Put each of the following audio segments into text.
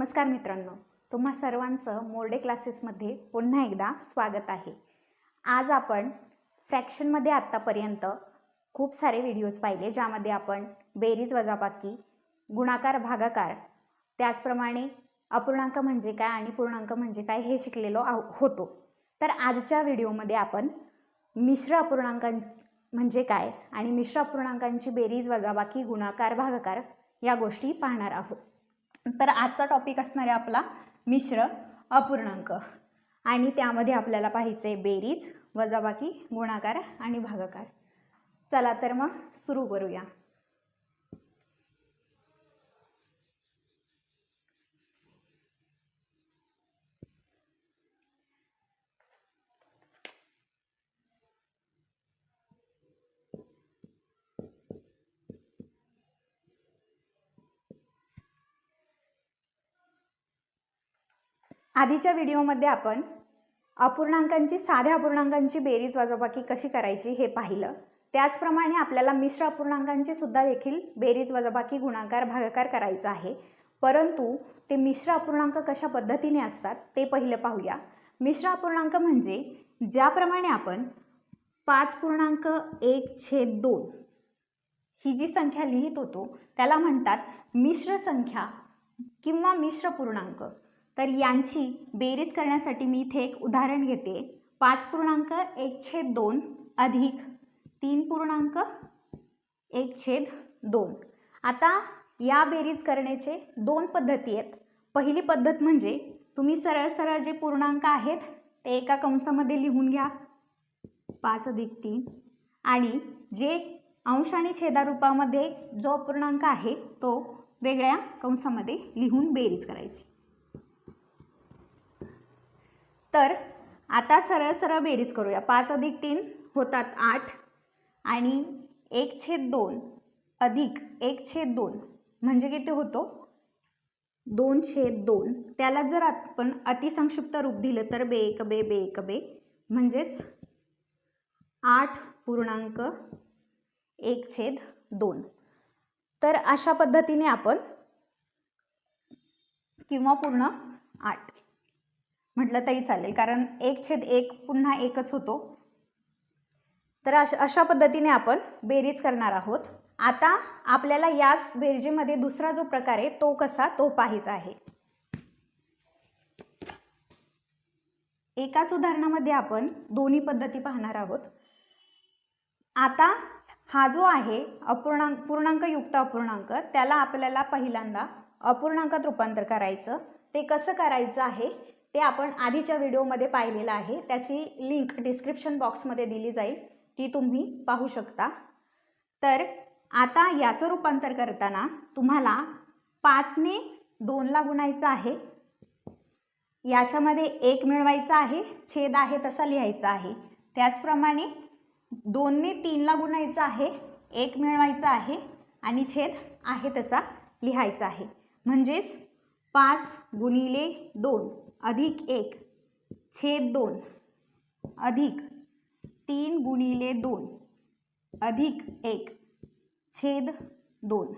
नमस्कार मित्रांनो तुम्हा सर्वांचं मोर्डे क्लासेसमध्ये पुन्हा एकदा स्वागत आहे. आज आपण फ्रॅक्शनमध्ये आत्तापर्यंत खूप सारे व्हिडिओज पाहिले ज्यामध्ये आपण बेरीज वजाबाकी गुणाकार भागाकार त्याचप्रमाणे अपूर्णांक म्हणजे काय आणि पूर्णांक म्हणजे काय हे शिकलेलो आहो होतो. तर आजच्या व्हिडिओमध्ये आपण मिश्र अपूर्णांकां म्हणजे काय आणि मिश्र अपूर्णांकांची बेरीज वजाबाकी गुणाकार भागाकार या गोष्टी पाहणार आहोत. तर आजचा टॉपिक असणार आहे आपला मिश्र अपूर्णांक. आणि त्यामध्ये आपल्याला पाहायचं आहे बेरीज वजाबाकी गुणाकार आणि भागाकार. चला तर मग सुरू करूया. आधीच्या व्हिडिओमध्ये आपण अपूर्णांकांची साध्या अपूर्णांकांची बेरीज वजाबाकी कशी करायची हे पाहिलं. त्याचप्रमाणे आपल्याला मिश्र अपूर्णांकांची सुद्धा देखील बेरीज वजाबाकी गुणाकार भागाकार करायचा आहे. परंतु ते मिश्र अपूर्णांक कशा पद्धतीने असतात ते पहिलं पाहूया. मिश्र अपूर्णांक म्हणजे ज्याप्रमाणे आपण पाच पूर्णांक एक छेद दोन ही जी संख्या लिहित होतो त्याला म्हणतात मिश्र संख्या किंवा मिश्र पूर्णांक. तर यांची बेरीज करण्यासाठी मी इथे एक उदाहरण घेते. पाच पूर्णांक एक छेद दोन अधिक तीन पूर्णांक एक छेद दोन. आता या बेरीज करण्याचे दोन पद्धती आहेत. पहिली पद्धत म्हणजे तुम्ही सरळ सरळ जे पूर्णांक आहेत ते एका कंसामध्ये लिहून घ्या. पाच अधिक तीन. आणि जे अंश आणि छेदारूपामध्ये जो पूर्णांक आहे तो वेगळ्या कंसामध्ये लिहून बेरीज करायची. तर आता सरळ सरळ बेरीज करूया. पाच अधिक तीन होतात आठ. आणि एक छेद दोन अधिक एक छेद दोन म्हणजे किती होतो? दोन छेद दोन. त्याला जर आपण अतिसंक्षिप्त रूप दिलं तर बे एक बे बे एक बे म्हणजेच आठ पूर्णांक एक छेद दोन. तर अशा पद्धतीने आपण किंवा पूर्ण आठ. म्हटलं तरी चालेल. कारण एक छेद एक पुन्हा एकच होतो. तर अशा अशा पद्धतीने आपण बेरीज करणार आहोत. आता आपल्याला याच बेरजेमध्ये दुसरा जो प्रकार आहे तो कसा? तो पाहायचा आहे. एकाच उदाहरणामध्ये आपण दोन्ही पद्धती पाहणार आहोत. आता हा जो आहे अपूर्णांक पूर्णांकयुक्त अपूर्णांक त्याला आपल्याला पहिल्यांदा अपूर्णांकात रूपांतर करायचं. ते कसं करायचं आहे? ते आपण आधीच्या व्हिडिओमध्ये पाहिलेलं आहे. त्याची लिंक डिस्क्रिप्शन बॉक्समध्ये दिली जाईल. ती तुम्ही पाहू शकता. तर आता याचं रूपांतर करताना तुम्हाला पाचने दोनला गुणायचं आहे. याच्यामध्ये एक मिळवायचा आहे. छेद आहे तसा लिहायचा आहे. त्याचप्रमाणे दोनने तीनला गुणायचं आहे. एक मिळवायचा आहे. आणि छेद आहे तसा लिहायचा आहे. म्हणजेच पाच गुणिले दोन. अधिक एक छेद दोन अधिक तीन गुणिले दोन अधिक एक छेद दोन.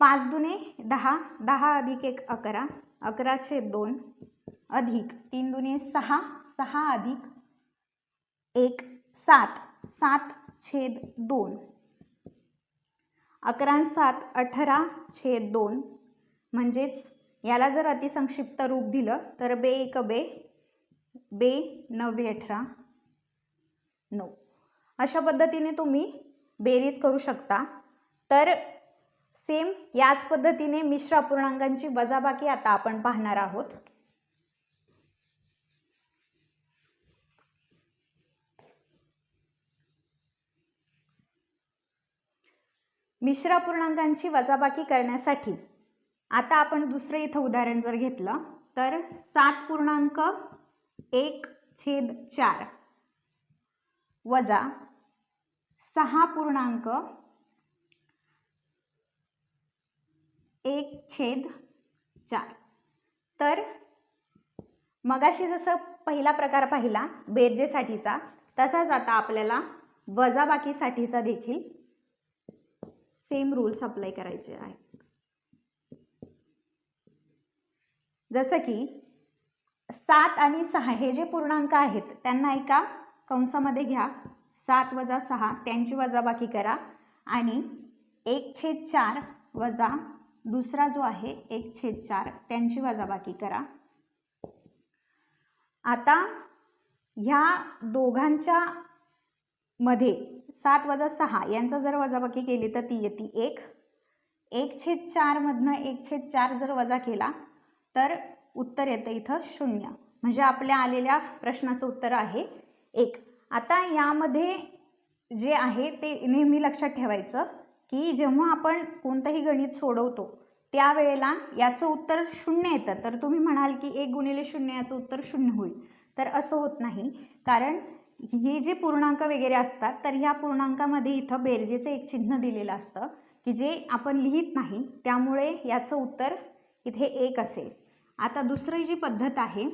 पाच दुने दहा दहा अधिक एक अकरा अकरा छेद दोन अधिक तीन दुने सहा सहा अधिक एक सात सात छेद दोन. अकरा सात अठरा छेद दोन म्हणजेच याला जर अतिसंक्षिप्त रूप दिलं तर बे एक बे बे नव्वे अठरा नऊ. अशा पद्धतीने तुम्ही बेरीज करू शकता. तर सेम याच पद्धतीने मिश्र अपूर्णांकांची वजाबाकी आता आपण पाहणार आहोत. मिश्र अपूर्णांकांची वजाबाकी करण्यासाठी आता आपण दुसरं इथं उदाहरण जर घेतलं तर सात पूर्णांक एक छेद चार वजा सहा पूर्णांक एक छेद चार. तर मगाशी जसं पहिला प्रकार पाहिला बेरजेसाठीचा तसाच आता आपल्याला वजाबाकीसाठीचा देखील सेम रूल्स अप्लाय करायचे आहेत जसं की सात आणि सहा हे जे पूर्णांक आहेत त्यांना एका कंसामध्ये घ्या. सात वजा सहा त्यांची वजाबाकी करा. आणि एक छेद चार वजा दुसरा जो आहे एक छेद चार त्यांची वजाबाकी करा. आता ह्या दोघांच्या मध्ये सात वजा सहा यांचा जर वजाबाकी केली तर ती येते एक. एक छेद चारमधनं एक छेद चार जर वजा केला तर उत्तर येतं इथं शून्य. म्हणजे आपल्या आलेल्या प्रश्नाचं उत्तर आहे एक. आता यामध्ये जे आहे ते नेहमी लक्षात ठेवायचं की जेव्हा आपण कोणतंही गणित सोडवतो त्यावेळेला याचं उत्तर शून्य येतं. तर तुम्ही म्हणाल की एक गुणिले शून्य याचं उत्तर शून्य होईल. तर असं होत नाही. कारण हे जे पूर्णांक वगैरे असतात तर ह्या पूर्णांकामध्ये इथं बेरजेचं एक चिन्ह दिलेलं असतं की जे आपण लिहित नाही त्यामुळे याचं उत्तर इथे एक असेल. आता दुसरी जी पद्धत आहे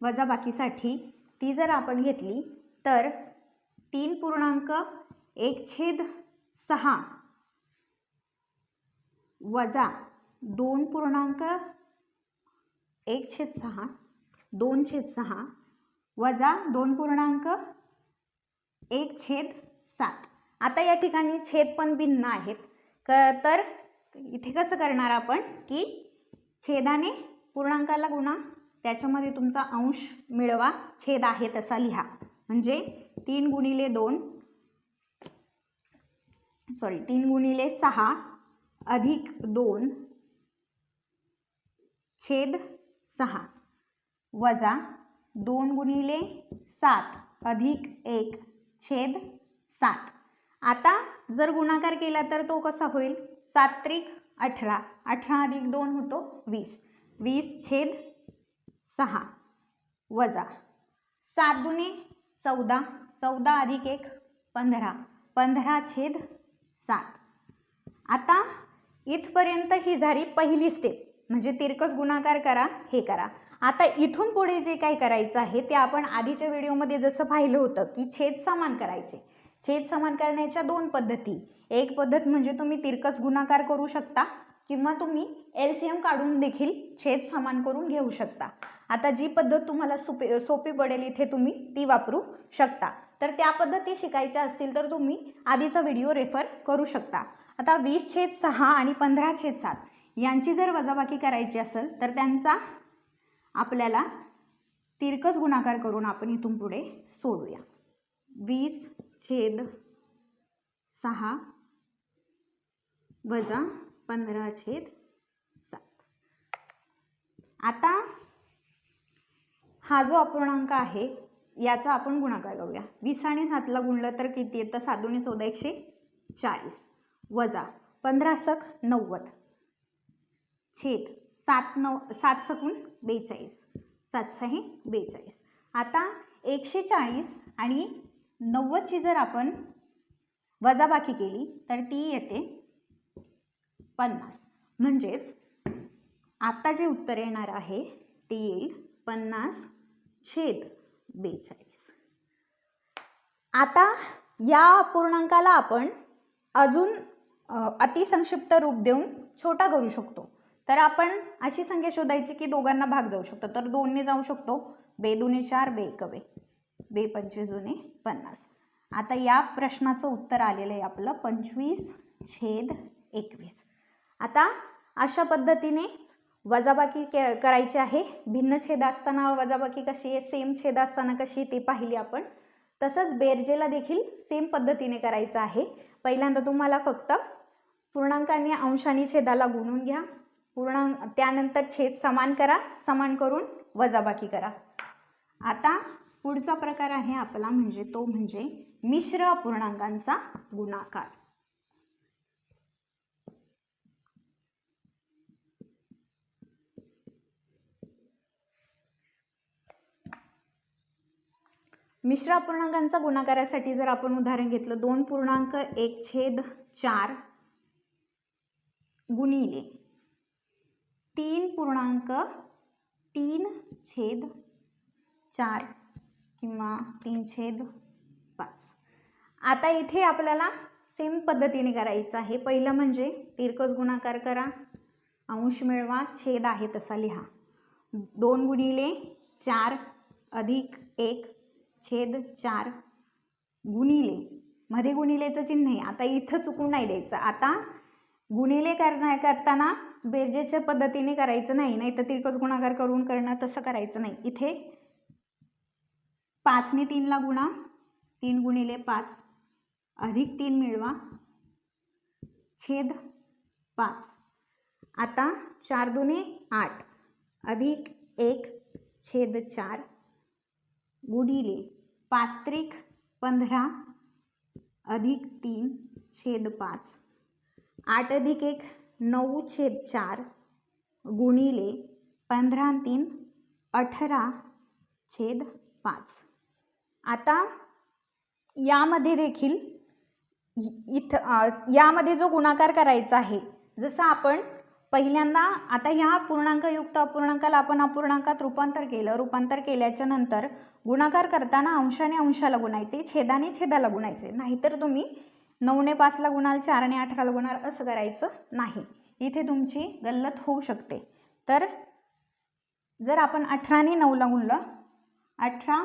वजाबाकीसाठी ती जर आपण घेतली तर तीन पूर्णांक एक छेद सहा वजा दोन पूर्णांक एक छेद सहा दोन छेद सहा वजा दोन पूर्णांक एक छेद सात. आता या ठिकाणी छेद पण भिन्न आहेत. क तर इथे कसं करणार आपण की छेदाने पूर्णांकाला गुणा. त्याच्यामध्ये तुमचा अंश मिळवा. छेद आहे तसा लिहा. म्हणजे तीन गुणिले दोन सॉरी तीन गुणिले सहा अधिक दोन छेद सहा वजा दोन गुणिले सात अधिक एक छेद सात. आता जर गुणाकार केला तर तो कसा होईल? सात्रिक अठरा. अठरा अधिक दोन होतो वीस. वीस छेद सहा. वजा सात गुणे चौदा. चौदा अधिक एक पंधरा. पंधरा छेद सात. आता इथपर्यंत ही झाली पहिली स्टेप म्हणजे तिरकस गुणाकार करा हे करा. आता इथून पुढे जे काय करायचं आहे ते आपण आधीच्या व्हिडिओमध्ये जसं पाहिलं होतं की छेद समान करायचे. छेद समान करण्याच्या दोन पद्धती. एक पद्धत म्हणजे तुम्ही तिरकस गुणाकार करू शकता किंवा तुम्ही एल सी एम काढून देखील छेद समान करून घेऊ शकता. आता जी पद्धत तुम्हाला सोपी सोपी पडेल इथे तुम्ही ती वापरू शकता. तर त्या पद्धती शिकायच्या असतील तर तुम्ही आधीचा व्हिडिओ रेफर करू शकता. आता वीस छेद सहा आणि पंधरा छेद सात यांची जर वजाबाकी करायची असेल तर त्यांचा आपल्याला तिरकस गुणाकार करून आपण इथून पुढे सोडूया. वीस छेद सहा वजा पंधरा छेद सात. आता हा जो अपूर्णांक आहे याचा आपण गुणाकार करूया. वीस आणि सातला गुणलं तर किती येतं? सात चौदा एकशे चाळीस. वजा पंधरा सक नव्वद. छेद सात नऊ सात सकून बेचाळीस. सात बेचाळीस. आता एकशे चाळीस आणि नव्वदची जर आपण वजाबाकी केली तर ती येते पन्नास. म्हणजेच आत्ता जे उत्तर येणार आहे ते येईल पन्नास छेद बेचाळीस. आता या अपूर्णांकाला आपण अजून अतिसंक्षिप्त रूप देऊन छोटा करू शकतो. तर आपण अशी संख्या शोधायची की दोघांना भाग जाऊ शकतो. तर दोनने जाऊ शकतो. बे दुने चार बे एक बे. बे पंचवीस दुने पन्नास. आता या प्रश्नाचं उत्तर आलेलं आहे आपलं. पंचवीस छेद एकवीस. आता अशा पद्धतीनेच वजाबाकी के करायची आहे. भिन्न छेद असताना वजाबाकी कशी आहे सेम छेद असताना कशी ते पाहिली आपण. तसंच बेरजेला देखील सेम पद्धतीने करायचं आहे. पहिल्यांदा तुम्हाला फक्त पूर्णांकांनी अंशाने छेदाला गुणून घ्या. पूर्णांक त्यानंतर छेद समान करा समान करून वजाबाकी करा. आता पुढचा प्रकार आहे आपला म्हणजे तो म्हणजे मिश्र अपूर्णांकांचा गुणाकार. मिश्र अपूर्णांकांचा गुणाकारासाठी जर आपण उदाहरण घेतलं दोन पूर्णांक एक छेद चार गुणिले तीन पूर्णांक तीन छेद चार किंवा तीन छेद पाच. आता इथे आपल्याला सेम पद्धतीने करायचं आहे. पहिलं म्हणजे तिरकस गुणाकार करा. अंश मिळवा छेद आहे तसा लिहा. दोन गुणिले चार अधिक एक छेद चार गुणिले. मध्ये गुणिलेचं चिन्ह आहे. आता इथं चुकून नाही द्यायचं. आता गुणिले करण्या करताना बेरजेच्या पद्धतीने करायचं नाही. नाही तर तिरकस गुणाकार करून करणं तसं करायचं नाही. इथे पाचने तीनला गुणा. तीन गुणिले पाच अधिक तीन मिळवा. छेद पाच. आता चार दुने आठ अधिक एक छेद चार गुणिले पाच त्रिक पंधरा अधिक तीन छेद पाच. आठ अधिक एक नऊ छेद चार. गुणिले पंधरा तीन अठरा छेद पाच. आता यामध्ये देखील इ- इथं यामध्ये जो गुणाकार करायचा आहे जसं आपण पहिल्यांदा आता ह्या पूर्णांकयुक्त अपूर्णांकाला आपण अपूर्णांकात रूपांतर केलं. रूपांतर केल्याच्यानंतर गुणाकार करताना अंशाने अंशाला गुणायचे छेदाने छेदाला गुणायचे. नाहीतर तुम्ही नऊने पाचला गुणाल चारने अठराला गुणाल असं करायचं नाही. इथे तुमची गल्लत होऊ शकते. तर जर आपण अठराने नऊला गुणलं अठरा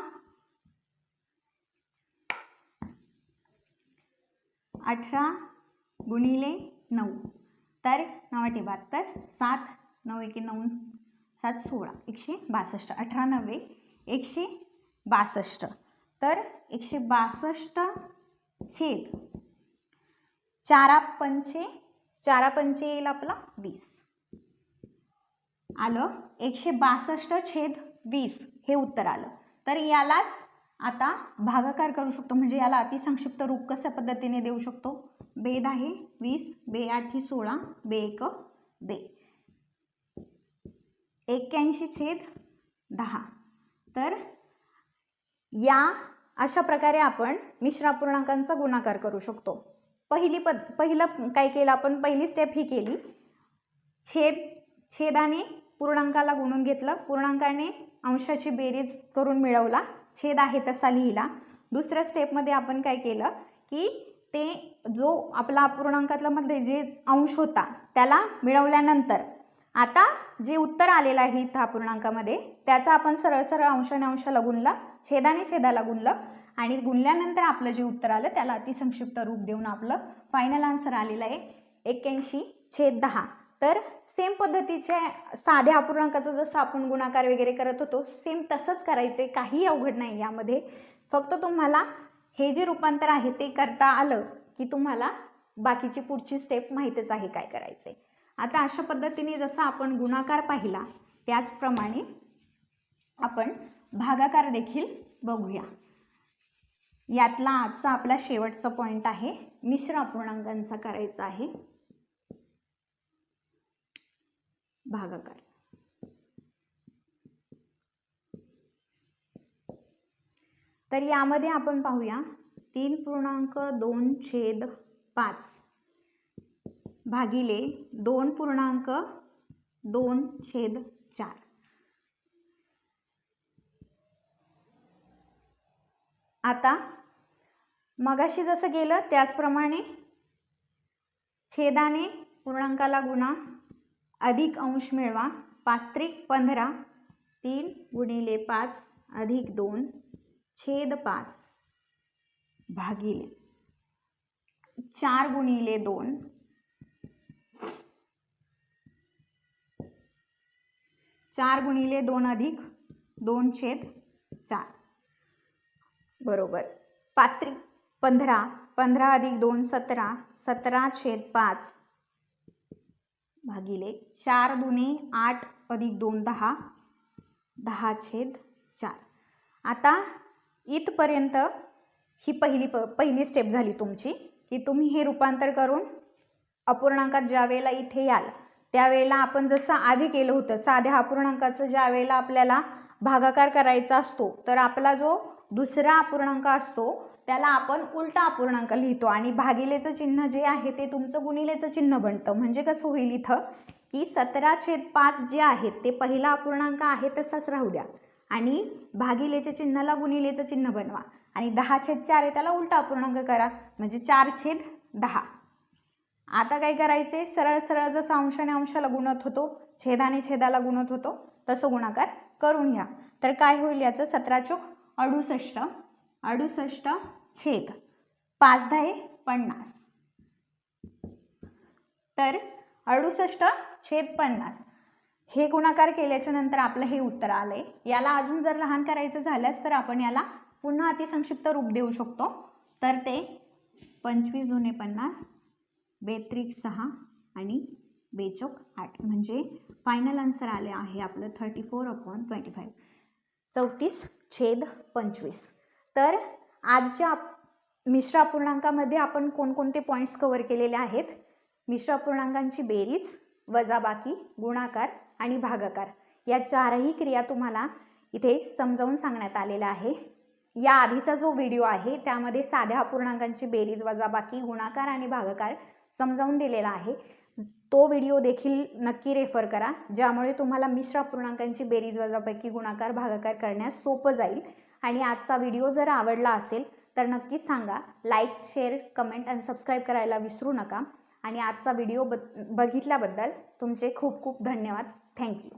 अठरा गुणिले नऊ. तर नवाटे बहात्तर सात नऊ एके नऊ सात सोळा एकशे बासष्ट अठरा नव्वे एकशे बासष्ट. तर एकशे बासष्ट छेद चारा पंचे चारा पंचे येईल आपला वीस. आलं? एकशे बासष्ट छेद वीस हे उत्तर आलं. तर यालाच आता भागाकार करू शकतो. म्हणजे याला अतिसंक्षिप्त रूप कशा पद्धतीने देऊ शकतो? बेद आहे. वीस बे आठी सोळा बे एक बे. एक्क्याऐंशी छेद दहा. तर या अशा प्रकारे आपण मिश्रापूर्णांकांचा गुणाकार करू शकतो. पहिली पद पहिलं काय केलं आपण? पहिली स्टेप ही केली. छेद छेदाने पूर्णांकाला गुणून घेतलं. पूर्णांकाने अंशाची बेरीज करून मिळवला. छेद आहे तसा लिहिला. दुसऱ्या स्टेपमध्ये आपण काय केलं? की ते जो आपला अपूर्णांकातला मध्ये जे अंश होता त्याला मिळवल्यानंतर आता जे उत्तर आलेलं आहे इथं अपूर्णांकामध्ये त्याचा आपण सरळ सरळ अंशाने अंश गुणला छेदाने छेदाला गुणलं आणि गुणल्यानंतर आपलं जे उत्तर आलं त्याला अतिसंक्षिप्त रूप देऊन आपलं फायनल आन्सर आलेलं आहे एक्क्याऐंशी छेद दहा. तर सेम पद्धतीच्या साध्या अपूर्णांकाचा जसं आपण गुणाकार वगैरे करत होतो सेम तसंच करायचे काही अवघड नाही यामध्ये. फक्त तुम्हाला हे जे रूपांतर आहे ते करता आलं की तुम्हाला बाकीची पुढची स्टेप माहीतच आहे काय करायचे आता अशा पद्धतीने जसं आपण गुणाकार पाहिला त्याचप्रमाणे आपण भागाकार देखील बघूया. यातला आजचा आपला शेवटचा पॉईंट आहे. मिश्र अपूर्णांकांचा करायचा आहे. भागाकार. तर यामध्ये आपण पाहूया. तीन पूर्णांक दोन छेद पाच भागिले दोन पूर्णांक दोन छेद चार. आता मगाशी जसं गेलं त्याचप्रमाणे छेदाने पूर्णांकाला गुणा अधिक अंश मिळवा. पाच त्रिक पंधरा तीन गुणिले पाच अधिक दोन छेद पाच भागिले चार गुणिले दोन चार गुणिले दोन अधिक दोन छेद चार. बरोबर. पाच त्रिक पंधरा पंधरा अधिक दोन सतरा सतरा छेद पाच भागिले चार दुने आठ अधिक दोन दहा दहा छेद चार. आता इथपर्यंत ही पहिली प पहिली स्टेप झाली तुमची की तुम्ही हे रूपांतर करून अपूर्णांकात ज्या वेळेला इथे याल त्यावेळेला आपण जसं आधी केलं होतं साध्या अपूर्णांकाचं ज्या वेळेला आपल्याला भागाकार करायचा असतो तर आपला जो दुसरा अपूर्णांक असतो त्याला आपण उलटा अपूर्णांक लिहितो. आणि भागिलेचं चिन्ह जे आहे ते तुमचं गुणिलेचं चिन्ह बनतं. म्हणजे कसं होईल इथं की सतरा छेद पाच जे आहेत ते पहिला अपूर्णांक आहे तसाच राहू द्या. आणि भागिलेच्या चिन्हाला गुणिलेचं चिन्ह बनवा. आणि दहा छेद चार आहे त्याला उलटा अपूर्णांक करा. म्हणजे चार छेद दहा. आता काय करायचे सरळ सरळ जसं अंशाने अंशाला गुणत होतो छेदाने छेदाला गुणत होतो तसं गुणाकार करून घ्या. तर काय होईल याचं? सतरा चोक अडुसष्ट अडुसष्ट छेद पाच दहा पन्नास. तर अडुसष्ट छेद पन्नास. हे गुणाकार केल्याच्यानंतर आपलं हे उत्तर आलंय. याला अजून जर लहान करायचं झाल्यास तर आपण याला पुन्हा अतिसंक्षिप्त रूप देऊ शकतो. तर ते पंचवीस जुने पन्नास बेत्रिक सहा आणि बेचोक आठ. म्हणजे फायनल आन्सर आले आहे आपलं thirty four upon twenty five चौतीस छेद पंचवीस. तर आजच्या मिश्र अपूर्णांकामध्ये आपण कोणकोणते पॉईंट्स कवर केलेले आहेत? मिश्र अपूर्णांकांची बेरीज वजाबाकी गुणाकार आणि भागाकार. या चारही क्रिया तुम्हाला इथे समजावून सांगण्यात आलेल्या आहे. या आधीचा जो व्हिडिओ आहे त्यामध्ये साध्या अपूर्णांकांची बेरीज वजाबाकी गुणाकार आणि भागाकार समजावून दिलेला आहे. तो व्हिडिओ देखील नक्की रेफर करा ज्यामुळे तुम्हाला मिश्र अपूर्णांकांची बेरीज वजाबाकी गुणाकार भागाकार करण्यास सोपं जाईल. आणि आजचा व्हिडिओ जर आवडला असेल तर नक्कीच सांगा. लाईक शेअर कमेंट आणि सबस्क्राईब करायला विसरू नका. आणि आजचा व्हिडिओ ब बघितल्याबद्दल तुमचे खूप खूप धन्यवाद. थँक्यू